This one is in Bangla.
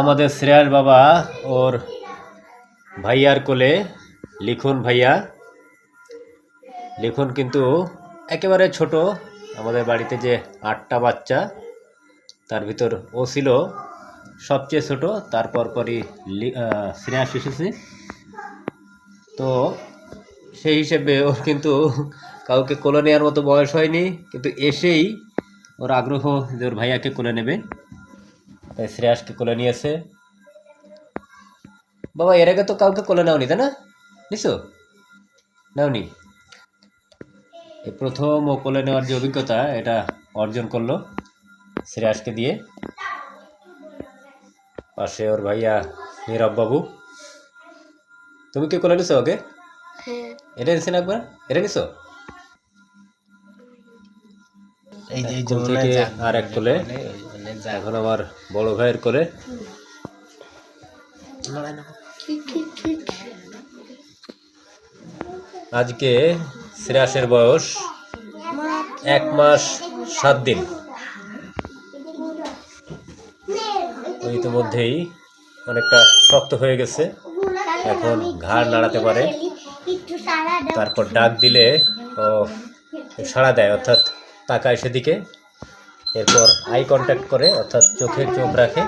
আমাদের শ্রেয়ার বাবা ওর ভাইয়ার কোলে লিখুন ভাইয়া। লিখুন কিন্তু একেবারে ছোট। আমাদের বাড়িতে যে আটটা বাচ্চা, তার ভিতর ও ছিল সবচেয়ে ছোট, তারপর পরই শ্রেয়াস এসেছে। তো সেই হিসেবে ওর কিন্তু কাউকে কোলে নেওয়ার মতো বয়স হয়নি, কিন্তু এসেই ওর আগ্রহ যে ওর ভাইয়াকে কোলে নেবে। তাই শ্রেয়াসকে কোলে নিয়েছে। বাবা এর আগে তো কাউকে কোলে নাওনি তাই না? নিছো? নাওনি? এই প্রথম ও কোলে নেওয়ার যে অভিজ্ঞতা এটা অর্জন করল শ্রেয়াসকে দিয়ে। পাশে ওর ভাইয়া নীরব বাবু। তুমি কি কোলে নিছো ওকে? হ্যাঁ। এটা নিছেন একবার? এটা নিছো? এই যে কোল আর এক কোলে। মানে ওখানে যাক। এখন আমার বড় ভাইয়ের করে। আজকে শ্রেয়াসের বয়স এক মাস সাত দিন। ইতিমধ্যেই অনেকটা শক্ত হয়ে গেছে। এখন ঘাড় নাড়াতে পারে। তারপর ডাক দিলে ও সাড়া দেয়, অর্থাৎ তাকায় সেদিকে। এরপর আই কন্ট্যাক্ট করে অর্থাৎ চোখে চোখ রাখে।